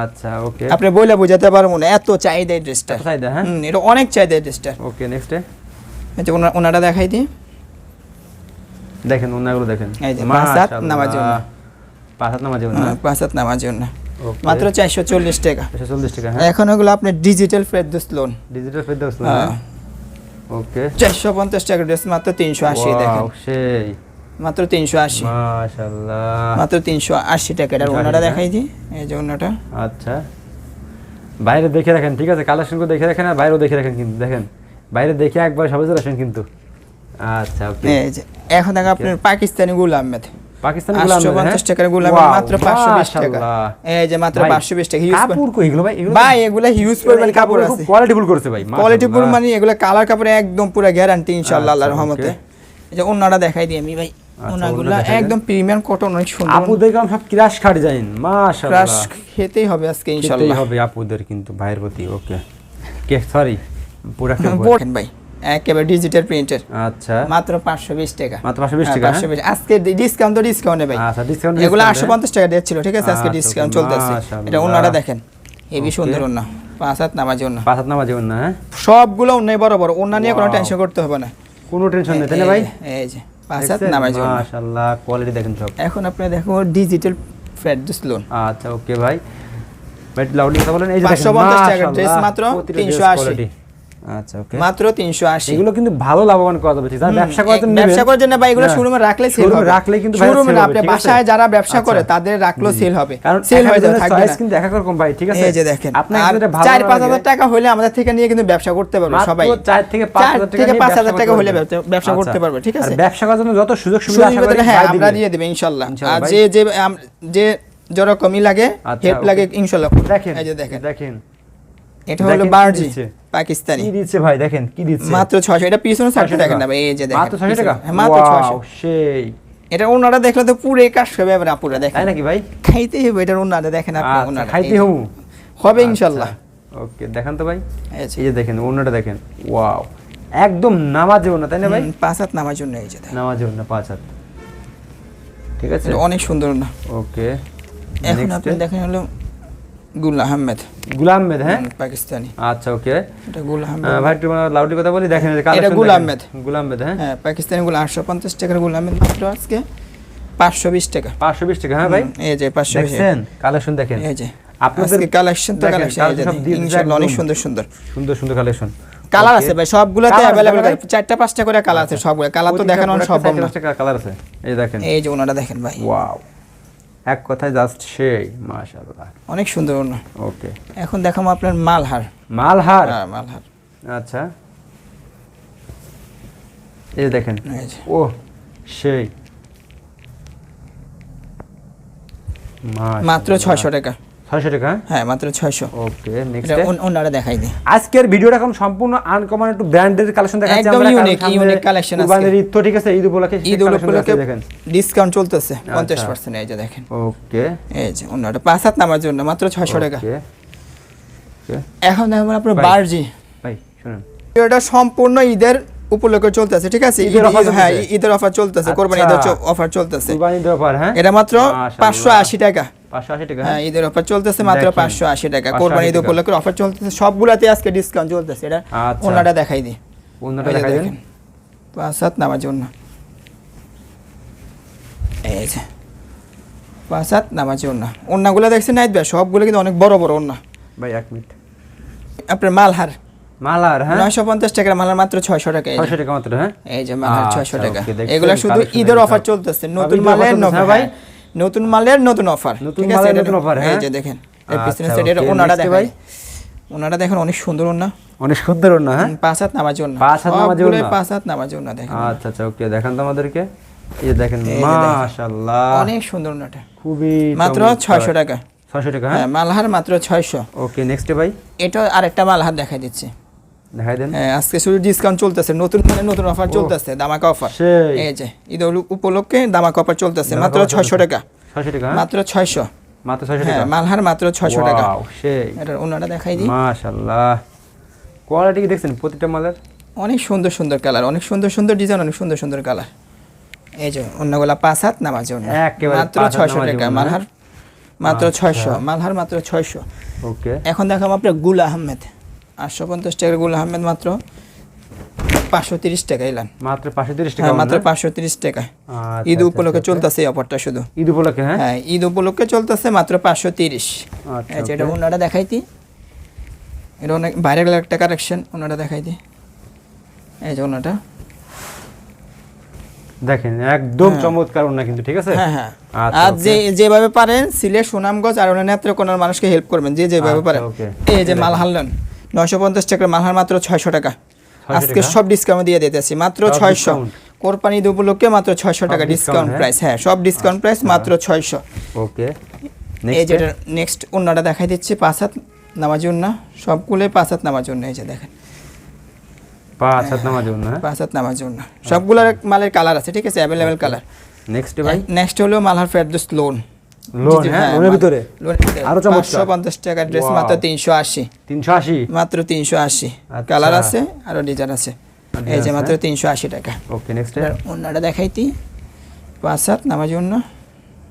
Speaker 1: আচ্ছা ওকে।
Speaker 2: আপনি বইলে বোঝাতে পারব না এত চাহিদা ড্রেসটা
Speaker 1: চাহিদা, হ্যাঁ?
Speaker 2: এটা অনেক চাহিদা ড্রেসটা
Speaker 1: ওকে নেক্সটে
Speaker 2: আচ্ছা ওনাটা দেখাই দিই।
Speaker 1: দেখেন ওনাগুলো দেখেন।
Speaker 2: পাঁচ হাত
Speaker 1: পাঁচ হাত।
Speaker 2: হ্যাঁ, পাঁচ হাত নামার জন্য মাত্র চারশো চল্লিশ টাকা।
Speaker 1: চল্লিশ টাকা হ্যাঁ।
Speaker 2: এখন ওগুলো আপনি digital Firdous lawn
Speaker 1: digital Firdous
Speaker 2: হ্যাঁ।
Speaker 1: ওকে।
Speaker 2: চারশো পঞ্চাশ টাকা ড্রেস মাত্র তিনশো আশি দেখেন।
Speaker 1: সেই।
Speaker 2: মাত্র তিনশো আশি। মাত্র তিনশো আশি টাকা এটার
Speaker 1: 380
Speaker 2: ওনাটা দেখাই দিই। এই যে ওনাটা।
Speaker 1: আচ্ছা। বাইরে দেখে রাখেন ঠিক আছে? কালেকশন দেখে রাখেন আর বাইরেও দেখে রাখেন কিন্তু দেখেন। বাইরে দেখে একবার সবাই চলে আসেন কিন্তু। আচ্ছা ওকে
Speaker 2: এই যে এখন দেখেন আপনার পাকিস্তানি গুল আহমেদ।
Speaker 1: পাকিস্তানি
Speaker 2: আটশো পঞ্চাশ টাকার গুল আহমেদ মাত্র পাঁচশো বিশ টাকা। এই যে মাত্র পাঁচশো বিশ টাকা হিউজ
Speaker 1: কাপড় কই? এগুলো ভাই এগুলো
Speaker 2: ভাই এগুলা হিউজ পরিমাণ কাপড় আছে।
Speaker 1: কোয়ালিটি ফুল করেছে ভাই
Speaker 2: কোয়ালিটি পুরো মানে এগুলো কালার কাপড়ে একদম পুরো গ্যারান্টি ইনশাআল্লাহ
Speaker 1: আচ্ছা,
Speaker 2: আল্লাহর রহমতে। এই যে ওনাটা দেখাই দিই আমি ভাই
Speaker 1: আচ্ছা,
Speaker 2: ওনাগুলো। একদম প্রিমিয়াম কটন অনেক সুন্দর।
Speaker 1: আপু দেখলাম সব ক্রাশ খাট যাইন
Speaker 2: ক্রাশ খেতেই হবে আজকে ইনশাআল্লাহ।
Speaker 1: খেতেই হবে আপুদের কিন্তু ভাইয়ের প্রতি ওকে কে সরি পুরা
Speaker 2: দেখেন ভাই একেবারে ডিজিটাল প্রিন্টের
Speaker 1: আচ্ছা।
Speaker 2: মাত্র পাঁচশো বিশ টাকা।
Speaker 1: মাত্র 520 টাকা,
Speaker 2: পাঁচশো বিশ। আজকে ডিসকাউন্ট তো ডিসকাউন্টে ভাই।
Speaker 1: আচ্ছা ডিসকাউন্ট
Speaker 2: এগুলো আটশো পঞ্চাশ টাকা দিয়ে ছিল ঠিক আছে? আজকে
Speaker 1: আচ্ছা,
Speaker 2: ডিসকাউন্ট চলতেছে। এটা ওনারা দেখেন। হেভি. সুন্দর ওনা। পাঁচ হাত নামাজি ওনা।
Speaker 1: পাঁচ হাত নামাজ হ্যাঁ?
Speaker 2: সবগুলো অন্যায় বড় ওনা নিয়ে কোনো টেনশন করতে হবে না।
Speaker 1: কোনো টেনশন নেই তাই না ভাই?
Speaker 2: এই- যে পাঁচ হাত নামাজি ওনা।
Speaker 1: মাশাআল্লাহ কোয়ালিটি দেখেন সব।
Speaker 2: এখন আপনি দেখো ডিজিটাল ফেরদৌস লোন
Speaker 1: আচ্ছা ওকে ভাই। ভাই লাউডলি কথা বলেন এই যে
Speaker 2: 550 টাকা dress মাত্র
Speaker 1: প্রতিটা dress
Speaker 2: 380
Speaker 1: quality। আচ্ছা ওকে
Speaker 2: মাত্র তিনশো আশি।
Speaker 1: এগুলো কিন্তু ভালো লাভবান করা যাবে ঠিক আছে? ব্যবসা করার জন্য
Speaker 2: ব্যবসা করার জন্য বা এগুলো
Speaker 1: হ্যাঁ,
Speaker 2: শোরুমে রাখলে সেল হবে।
Speaker 1: রাখলেই কিন্তু ভাইরাল
Speaker 2: শোরুমে আপনি বাসায় যারা ব্যবসা করে
Speaker 1: আচ্ছা।
Speaker 2: তাদের রাখলেও সেল হবে।
Speaker 1: কারণ
Speaker 2: সেল হয়ে যাবে থাকবে
Speaker 1: choice কিন্তু এক রকম ভাই ঠিক আছে?
Speaker 2: এই যে দেখেন
Speaker 1: আপনার
Speaker 2: আর
Speaker 1: ভালো
Speaker 2: চার পাঁচ
Speaker 1: লাগে-
Speaker 2: হাজার টাকা হলে আমাদের থেকে নিয়ে কিন্তু ব্যবসা করতে পারবে
Speaker 1: মাত্র
Speaker 2: সবাই।
Speaker 1: চার থেকে পাঁচ
Speaker 2: চার
Speaker 1: হাজার টাকা
Speaker 2: থেকে
Speaker 1: নিয়ে
Speaker 2: পাঁচ
Speaker 1: ব্যবসা
Speaker 2: হাজার
Speaker 1: করতে
Speaker 2: টাকা হলে ব্যবসা-
Speaker 1: আচ্ছা।
Speaker 2: করতে পারবে ঠিক
Speaker 1: আর ব্যবসা করার জন্য যত সুযোগ সুবিধা আশা করি
Speaker 2: হ্যাঁ আমরা। দিয়ে দেবে ইনশাল্লাহ। আর
Speaker 1: ভাই।
Speaker 2: যে যে যে যেরকমই লাগে
Speaker 1: আচ্ছা,
Speaker 2: হেল্প লাগে ইনশাল্লাহ।
Speaker 1: দেখেন
Speaker 2: এই যে দেখেন।
Speaker 1: দেখেন।
Speaker 2: এটা হলো বার্জি। পাকিস্তানি।
Speaker 1: কি দিচ্ছে ভাই দেখেন কি দিচ্ছে?
Speaker 2: মাত্র ছয়শো এটা পিছনে ষাট
Speaker 1: 600
Speaker 2: টাকা। নেবে এই যে দেখেন
Speaker 1: মাত্র 600 টাকা?
Speaker 2: হ্যাঁ, মাত্র
Speaker 1: Wow,
Speaker 2: ছয়শো।
Speaker 1: সেই।
Speaker 2: এটা ওনারা দেখলে তো পুরো কাজ হবে এবার আপুরা দেখেন।
Speaker 1: তাই নাকি ভাই?
Speaker 2: খাইতে হবে এটা ওনারা দেখেন আপনি
Speaker 1: আচ্ছা,
Speaker 2: ওনারা।
Speaker 1: খাইতে। হব।
Speaker 2: হবে ইনশাআল্লাহ
Speaker 1: ওকে দেখেন তো ভাই।
Speaker 2: এই যে।
Speaker 1: দেখেন অন্যটা দেখেন ওয়াও। একদম নামাজে না তাই না ভাই?
Speaker 2: পাঁচ হাত নামার জন্য এই যে
Speaker 1: নামাজে না পাঁচ হাত। ঠিক আছে?
Speaker 2: অনেক সুন্দর না
Speaker 1: ওকে
Speaker 2: এখন আপনি দেখেন হলো গুল আহমেদ।
Speaker 1: গুলাম আহমেদ হ্যাঁ?
Speaker 2: পাকিস্তানি।
Speaker 1: আচ্ছা ওকে।
Speaker 2: এটা গুল আহমেদ।
Speaker 1: ভাই একটু লাউডলি কথা বলি দেখেন
Speaker 2: এটা গুল আহমেদ।
Speaker 1: গুলাম আহমেদ হ্যাঁ?
Speaker 2: হ্যাঁ পাকিস্তানি গুলো আটশো পঞ্চাশ টাকার গুল আহমেদ মাত্র আজকে। পাঁচশো বিশ টাকা।
Speaker 1: পাঁচশো বিশ টাকা হ্যাঁ ভাই?
Speaker 2: এই যে পাঁচশো বিশ।
Speaker 1: দেখছেন? কালেকশন দেখেন।
Speaker 2: এই যে।
Speaker 1: আপনাদের
Speaker 2: কালেকশন তো কালেকশন এই যে
Speaker 1: collection সব দিয়ে দিচ্ছে
Speaker 2: ইনশাআল্লাহ অনেক সুন্দর সুন্দর।
Speaker 1: সুন্দর সুন্দর কালেকশন।
Speaker 2: কালার আছে ভাই সবগুলোতে
Speaker 1: আছে
Speaker 2: চারটা পাঁচটা করে কালার আছে সবগুলো। কালার তো দেখানো সম্ভব না।
Speaker 1: কালার আছে। এই দেখেন।
Speaker 2: এই যে ওনারা দেখেন ভাই।
Speaker 1: ওয়াও এক কথায় জাস্ট সেই মাশাআল্লাহ।
Speaker 2: অনেক সুন্দর না
Speaker 1: ওকে
Speaker 2: এখন দেখাবো আপনার মালহার।
Speaker 1: মালহার?
Speaker 2: হ্যাঁ মালহার।
Speaker 1: আচ্ছা। এই দেখেন। ও সেই।
Speaker 2: মাত্র ছয়শো টাকা।
Speaker 1: টাকা
Speaker 2: হ্যাঁ? মাত্র ছয়শো।
Speaker 1: ওকে নেক্সট
Speaker 2: ওনারা দেখাই দিই
Speaker 1: আজকের ভিডিওটা এখন সম্পূর্ণ আনকমন একটু ব্র্যান্ডের কালেকশন দেখাচ্ছি
Speaker 2: একদম
Speaker 1: আমরা, কারণ
Speaker 2: unique,
Speaker 1: সামনে
Speaker 2: unique collection
Speaker 1: কুরবানির ঈদ তো ঠিক আছে ঈদ উপলক্ষে
Speaker 2: ঈদ উপলক্ষে
Speaker 1: দেখেন।
Speaker 2: ডিসকাউন্ট চলতেছে পঞ্চাশ
Speaker 1: আচ্ছা।
Speaker 2: পার্সেন্ট এই যে দেখেন।
Speaker 1: ওকে।
Speaker 2: এই যে ওনারা পাঁচ হাত নামার জন্য মাত্র ছয়শো টাকা।
Speaker 1: ওকে। ওকে।
Speaker 2: এখন দেখবেন আপনার
Speaker 1: ভাই। ভাই শুনুন।
Speaker 2: এটা সম্পূর্ণ ঈদের উপলক্ষে চলতেছে ঠিক আছে?
Speaker 1: ঈদের
Speaker 2: ঈদ- হ্যাঁ ঈদের অফার চলতেছে কোরবানি ঈদের
Speaker 1: আচ্ছা।
Speaker 2: অফার চলতেছে।
Speaker 1: কুরবানি দেওয়ার পর হ্যাঁ?
Speaker 2: এটা মাত্র
Speaker 1: মাশাআল্লাহ।
Speaker 2: পাঁচশো আশি টাকা
Speaker 1: পাঁচশো আশি টাকা।
Speaker 2: হ্যাঁ? ঈদের অফার চলতেছে মাত্র পাঁচশো আশি টাকা। কোরবানি ঈদ উপলক্ষে অফার চলতেছে সবগুলাতে আজকে ডিসকাউন্ট চলতেছে। এটা
Speaker 1: আচ্ছা।
Speaker 2: ওনাটা দেখাই দিই
Speaker 1: অন্যটা
Speaker 2: এই যে
Speaker 1: দেখা দেন।
Speaker 2: দেখেন। পাঁচ হাত নামার জন্য এই যে পাঁচ হাত নামার জন্য ওন্নাগুলো দেখছেন নাইত ভাই সবগুলো কিন্তু অনেক বড় বড় ওন্না
Speaker 1: ভাই এক মিনিট।
Speaker 2: আপনার মালহার।
Speaker 1: মালার হ্যাঁ?
Speaker 2: নয়শো পঞ্চাশ টাকার মালার মাত্র ছয়শো টাকা এই যে।
Speaker 1: ছয়শো টাকা মাত্র হ্যাঁ?
Speaker 2: এই যে মালের
Speaker 1: আচ্ছা,
Speaker 2: ছয়শো টাকা।
Speaker 1: okay, দেখছেন
Speaker 2: এগুলো শুধু ঈদের অফার চলতেছে নতুন মালের
Speaker 1: হ্যাঁ ভাই?
Speaker 2: নতুন মালের নতুন অফার
Speaker 1: নতুন মালের নতুন
Speaker 2: এই
Speaker 1: হ্যাঁ?
Speaker 2: যে দেখেন এই
Speaker 1: আচ্ছা,
Speaker 2: পিছনের সাইডে
Speaker 1: okay,
Speaker 2: ওনাটা দেখাই।
Speaker 1: ভাই?
Speaker 2: ওনারা দেখেন অনেক সুন্দর ওনা
Speaker 1: অনেক সুন্দর না হ্যাঁ?
Speaker 2: পাঁচ হাত নামার জন্য
Speaker 1: পাঁচ হাত জন্য?
Speaker 2: সবগুলোই পাঁচ হাত নামার জন্য দেখেন।
Speaker 1: আচ্ছা আচ্ছা ওকে দেখান তো আমাদেরকে। এই যে দেখেন
Speaker 2: এই দেখেন।
Speaker 1: মাশাআল্লাহ।
Speaker 2: অনেক সুন্দর ওনাটা
Speaker 1: খুবই
Speaker 2: মাত্র ছয়শো টাকা।
Speaker 1: ছয়শো টাকা হ্যাঁ?
Speaker 2: হ্যাঁ মালহার মাত্র ছয়শো।
Speaker 1: ওকে নেক্সট ভাই।
Speaker 2: এটা আরেকটা মালহার দেখাই দিচ্ছি। হ্যাঁ আজকে শুধু ডিসকাউন্ট চলতেছে নতুন মানে নতুন অফার চলতেছে দামাকা অফার এই যে ঈদ উপলক্ষে দামাকা অফার চলতেছে মাত্র ছয়শো টাকা।
Speaker 1: টাকা?
Speaker 2: মাত্র ছয়শো।
Speaker 1: মাত্র ছয়শো
Speaker 2: হ্যাঁ
Speaker 1: টাকা
Speaker 2: মালহার মাত্র ছয়শো টাকা।
Speaker 1: Wow, সেই।
Speaker 2: এটার ওনাটা দেখাই দিই।
Speaker 1: মাশাআল্লাহ। কোয়ালিটি কি দেখছেন প্রতিটা মালের?
Speaker 2: অনেক সুন্দর সুন্দর কালার অনেক সুন্দর সুন্দর ডিজাইন অনেক সুন্দর সুন্দর কালার। এই যে অন্যগুলা পাঁচ হাত নামাজ মাত্র ছয়শো টাকা মালহার মাত্র
Speaker 1: আচ্ছা।
Speaker 2: ছয়শো মালহার মাত্র ছয়শো।
Speaker 1: ওকে।
Speaker 2: এখন দেখাম আপনার গুল আহমেদ। আটশো পঞ্চাশ টাকার গুল আহমেদ মাত্র পাঁচশো তিরিশ টাকা
Speaker 1: মাত্র পাঁচশো তিরিশ টাকা
Speaker 2: মাত্র পাঁচশো তিরিশ টাকা। ঈদ উপলক্ষে চলতেছে এই অফারটা শুধু।
Speaker 1: ঈদ উপলক্ষে হ্যাঁ?
Speaker 2: ঈদ উপলক্ষে চলতেছে মাত্র পাঁচশো তিরিশ।
Speaker 1: আচ্ছা,
Speaker 2: এই যে এটা
Speaker 1: okay.
Speaker 2: দেখাইতি। এটা অনেক ভাইরাল একটা দেখাইতি। এই যে ওনাটা।
Speaker 1: দেখেন একদম
Speaker 2: হ্যাঁ।
Speaker 1: চমৎকার কিন্তু ঠিক আছে?
Speaker 2: হ্যাঁ হ্যাঁ।
Speaker 1: আচ্ছা,
Speaker 2: আর যে যেভাবে পারেন সিলেট সুনামগঞ্জ আর নেত্রকোনার মানুষকে হেল্প করবেন যে যেভাবে
Speaker 1: আচ্ছা,
Speaker 2: পারেন। এই যে মাল হারলেন নয়শো পঞ্চাশ টাকার মাল হার মাত্র ছয়শো টাকা। আজকে সব ডিসকাউন্ট দিয়ে দিতেছি। মাত্র ছয়শো? কোরবানি ঈদ উপলক্ষে মাত্র ছয়শো টাকা ডিসকাউন্ট
Speaker 1: হ্যাঁ?
Speaker 2: প্রাইস হ্যাঁ সব ডিসকাউন্ট প্রাইস মাত্র ছয়শো।
Speaker 1: ওকে
Speaker 2: এই যেটা নেক্সট অন্যটা দেখাই দিচ্ছি। পাঁচ হাত নামার জন্য সবগুলোই পাঁচ হাত নামার জন্য এই যে দেখেন।
Speaker 1: পাঁচ হাত নামাজ জন্য হ্যাঁ
Speaker 2: পাঁচ হাত নামার জন্য সবগুলোর মালের কালার আছে ঠিক আছে? অ্যাভেলেবেল কালার
Speaker 1: নেক্সট ভাই?
Speaker 2: নেক্সট হলো মালহার ফেরদোস লোন
Speaker 1: লোন হ্যাঁ? লোনের ভিতরে? আরও চমৎকার।
Speaker 2: পাঁচশো পঞ্চাশ টাকা ড্রেস মাত্র তিনশো আশি।
Speaker 1: তিনশো আশি?
Speaker 2: মাত্র তিনশো আশি। কালার আছে আরও ডিজাইন আছে। এই যে মাত্র তিনশো আশি টাকা।
Speaker 1: ওকে নেক্সট
Speaker 2: অন্যটা দেখাইতি। পাঁচ হাত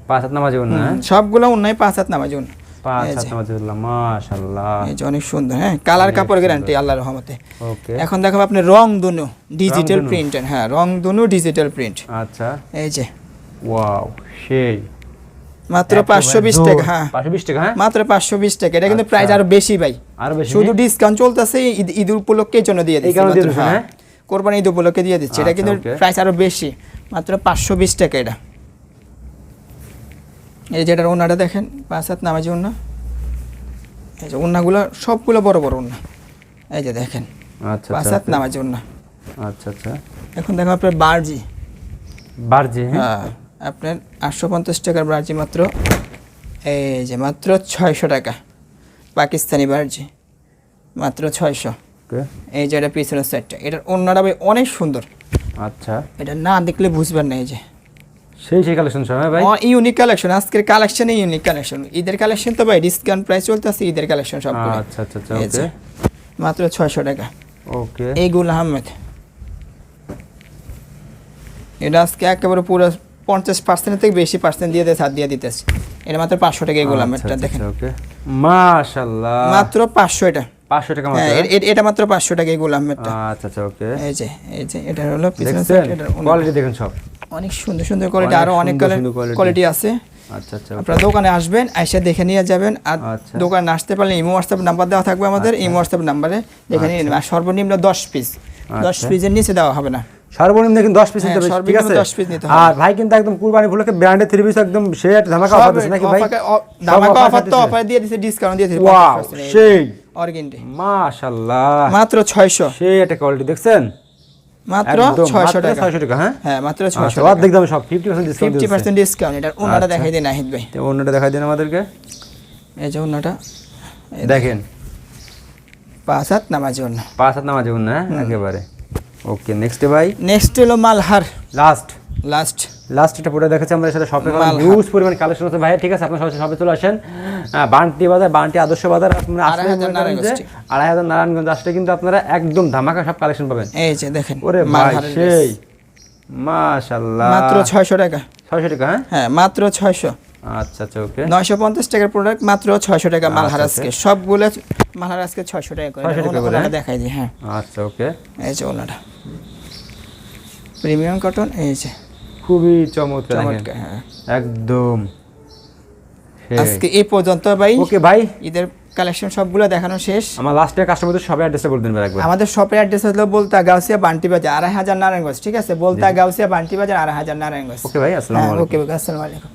Speaker 1: পাঁচ নামাজ হ্যাঁ?
Speaker 2: সবগুলো অন্যায় পাঁচ হাত।
Speaker 1: নামাজ
Speaker 2: অনেক সুন্দর হ্যাঁ? কালার কাপড় গ্যারান্টি আল্লাহর রহমতে। এখন দেখাবো আপনি রং দুনু ডিজিটাল
Speaker 1: দুনু।
Speaker 2: প্রিন্টের হ্যাঁ রং দুনু ডিজিটাল প্রিন্ট
Speaker 1: আচ্ছা।
Speaker 2: এই যে।
Speaker 1: ওয়াও সেই।
Speaker 2: মাত্র পাঁচশো বিশ টাকা হ্যাঁ।
Speaker 1: পাঁচশো বিশ টাকা হ্যাঁ?
Speaker 2: মাত্র পাঁচশো বিশ টাকা। এটা কিন্তু
Speaker 1: আচ্ছা।
Speaker 2: প্রাইস আরও বেশি ভাই।
Speaker 1: আরও বেশি
Speaker 2: শুধু ডিসকাউন্ট চলতেছে ঈদ উপলক্ষে জন্য দিয়ে দিচ্ছি হ্যাঁ।
Speaker 1: হ্যাঁ?
Speaker 2: কোরবানি ঈদ উপলক্ষে দিয়ে দিচ্ছি। এটা
Speaker 1: আচ্ছা,
Speaker 2: কিন্তু. প্রাইস আরও বেশি। মাত্র পাঁচশো বিশ টাকা এটা। এই যেটার ওনাটা দেখেন পাঁচ হাত নামাজি ওনা এই যে ওনাগুলো সবগুলো বড় বড় ওনা এই যে দেখেন
Speaker 1: আচ্ছা
Speaker 2: পাঁচ
Speaker 1: আচ্ছা
Speaker 2: হাত নামাজি ওনা
Speaker 1: আচ্ছা আচ্ছা।
Speaker 2: এখন দেখো আপনার বার্জি।
Speaker 1: বারজি হ্যাঁ?
Speaker 2: হ্যাঁ। আপনার আটশো পঞ্চাশ টাকার বার্জি মাত্র। এই যে মাত্র ছয়শো টাকা। পাকিস্তানি বার্জি মাত্র ছয়শো। এই যে এটা পিছনের সাইডটা এটার অন্যটা ভাই অনেক সুন্দর।
Speaker 1: আচ্ছা।
Speaker 2: এটা না দেখলে বুঝবেন না এই যে।
Speaker 1: সেই সেই কালেকশন সব হ্যাঁ ভাই?
Speaker 2: ইউনিক কালেকশন আজকের কালেকশনে ইউনিক কালেকশন ঈদের কালেকশন তো ভাই ডিসকাউন্ট প্রাইস চলতেছে ঈদের কালেকশন সব
Speaker 1: আচ্ছা আচ্ছা আচ্ছা ওকে।
Speaker 2: মাত্র ছয়শো টাকা।
Speaker 1: ওকে।
Speaker 2: এই গুল আহমেদ। এটা আজকে একেবারে পুরো পঞ্চাশ পার্সেন্ট থেকে বেশি পার্সেন্ট দিয়ে দিয়ে ছাড় দিয়ে দিতেছে। এটা মাত্র পাঁচশো টাকা এই গুল
Speaker 1: আচ্ছা,
Speaker 2: দেখেন।
Speaker 1: ওকে। মাশাআল্লাহ।
Speaker 2: মাত্র পাঁচশো এটা।
Speaker 1: পাঁচশো টাকা
Speaker 2: হ্যাঁ
Speaker 1: মাত্র
Speaker 2: এ- এ- এটা মাত্র পাঁচশো টাকা এই গুল
Speaker 1: আচ্ছা আচ্ছা ওকে।
Speaker 2: এই যে এই যে এটা হলো পিছনের
Speaker 1: দেখছেন?
Speaker 2: side, এটার অন্য-
Speaker 1: কোয়ালিটি দেখুন সব।
Speaker 2: অনেক সুন্দর সুন্দর কোয়ালিটি আরও অনেক
Speaker 1: সুন্দর সুন্দর quality।
Speaker 2: কোয়ালিটি আছে।
Speaker 1: আচ্ছা আচ্ছা
Speaker 2: আপনারা দোকানে আসবেন এসে দেখে নিয়ে যাবেন আর
Speaker 1: আচ্ছা।
Speaker 2: দোকানে আসতে পারলে ইমো হোয়াটসঅ্যাপ নাম্বার দেওয়া থাকবে আমাদের ইমো হোয়াটসঅ্যাপ নাম্বারে দেখে নিয়ে আর সর্বনিম্ন দশ পিস দশ
Speaker 1: আচ্ছা।
Speaker 2: পিসের নিচে দেওয়া হবে না।
Speaker 1: সর্বনিম্ন কিন্তু দশ পিস
Speaker 2: হ্যাঁ,
Speaker 1: নিতে হবে ঠিক আছে?
Speaker 2: 10 piece নিতে হবে।
Speaker 1: আর ভাই কিন্তু একদম কুরবানি উপলক্ষে ব্র্যান্ডের থ্রি পিস একদম সে একটা ধামাকা অফার দিচ্ছে নাকি ভাই?
Speaker 2: ধামাকা অফার তো অফার দিয়ে দিচ্ছে ডিসকাউন্ট দিয়ে দিচ্ছে
Speaker 1: ওয়াও সেই।
Speaker 2: অর্গেন্ডি
Speaker 1: মাশাআল্লাহ।
Speaker 2: মাত্র ছয়শো।
Speaker 1: সেই একটা কোয়ালিটি দেখছেন?
Speaker 2: মাত্র
Speaker 1: একদম
Speaker 2: ছয়শো
Speaker 1: মাত্র
Speaker 2: টাকা।
Speaker 1: 600 টাকা হ্যাঁ?
Speaker 2: হ্যাঁ মাত্র
Speaker 1: আচ্ছা
Speaker 2: ছয়শো
Speaker 1: অর্ধেক দামে সব 50% ডিসকাউন্ট
Speaker 2: ফিফটি
Speaker 1: দিচ্ছে
Speaker 2: পার্সেন্ট ডিসকাউন্ট এটা ওনাটা
Speaker 1: আচ্ছা।
Speaker 2: দেখাই দিন নাহিদ ভাই।
Speaker 1: তো অন্যটা দেখাই দিন আমাদেরকে।
Speaker 2: এই যে ওনাটা
Speaker 1: দেখেন।
Speaker 2: পাঁচ হাত নামাজ জন্য
Speaker 1: পাঁচ হাত নামাজ না একেবারে। ওকে নেক্সট ভাই?
Speaker 2: নেক্সট হলো মালহার।
Speaker 1: লাস্ট
Speaker 2: লাস্ট
Speaker 1: লাস্ট একটা পুরো দেখাচ্ছি আমাদের সাথে শপে। হিউজ পরিমাণ কালেকশন আছে। ভাই ঠিক আছে আপনার সবাই শপে চলে আসেন। বান্টি বাজার বান্টি আদর্শ বাজার আপনারা
Speaker 2: আড়াই হাজার নারায়ণগঞ্জ।
Speaker 1: আসলে কিন্তু আপনারা একদম ধামাকা সব কালেকশন পাবেন।
Speaker 2: এই যে দেখেন
Speaker 1: ওরে ভাই সেই। মাশাআল্লাহ।
Speaker 2: মাত্র ছয়শো টাকা।
Speaker 1: ছয়শো টাকা হ্যাঁ?
Speaker 2: হ্যাঁ মাত্র ছয়শো।
Speaker 1: আচ্ছা আচ্ছা ওকে।
Speaker 2: নয়শো পঞ্চাশ টাকার প্রোডাক্ট মাত্র ছয়শো টাকা মালহার
Speaker 1: আচ্ছা,
Speaker 2: আজকে। সবগুলো মালহার আজকে ছয়শো টাকা করে
Speaker 1: 600 টাকা করে, হ্যাঁ?
Speaker 2: দেখাই দিই হ্যাঁ।
Speaker 1: আচ্ছা ওকে।
Speaker 2: এই যে ওনাটা। প্রিমিয়াম কটন এই যে।
Speaker 1: খুবই চমৎকার
Speaker 2: চমৎকার হ্যাঁ।
Speaker 1: একদম।
Speaker 2: আজকে এই পর্যন্ত ভাই।
Speaker 1: ওকে ভাই।
Speaker 2: ঈদের কালেকশন সবগুলো দেখানো শেষ।
Speaker 1: আমার লাস্টে কাস্টমারদের সবাই অ্যাড্রেসটা বলে দিন ভাই একবার।
Speaker 2: আমাদের শপের অ্যাড্রেস হলো বলতা গাউসিয়া বান্টি বাজার আড়াই হাজার নারায়ণগঞ্জ ঠিক আছে? বলতা গাউসিয়া বান্টি বাজার আড়াই হাজার নারায়ণগঞ্জ।
Speaker 1: ওকে ভাই আসসালামু
Speaker 2: হ্যাঁ
Speaker 1: আলাইকুম।
Speaker 2: ওকে আসসালামু আলাইকুম।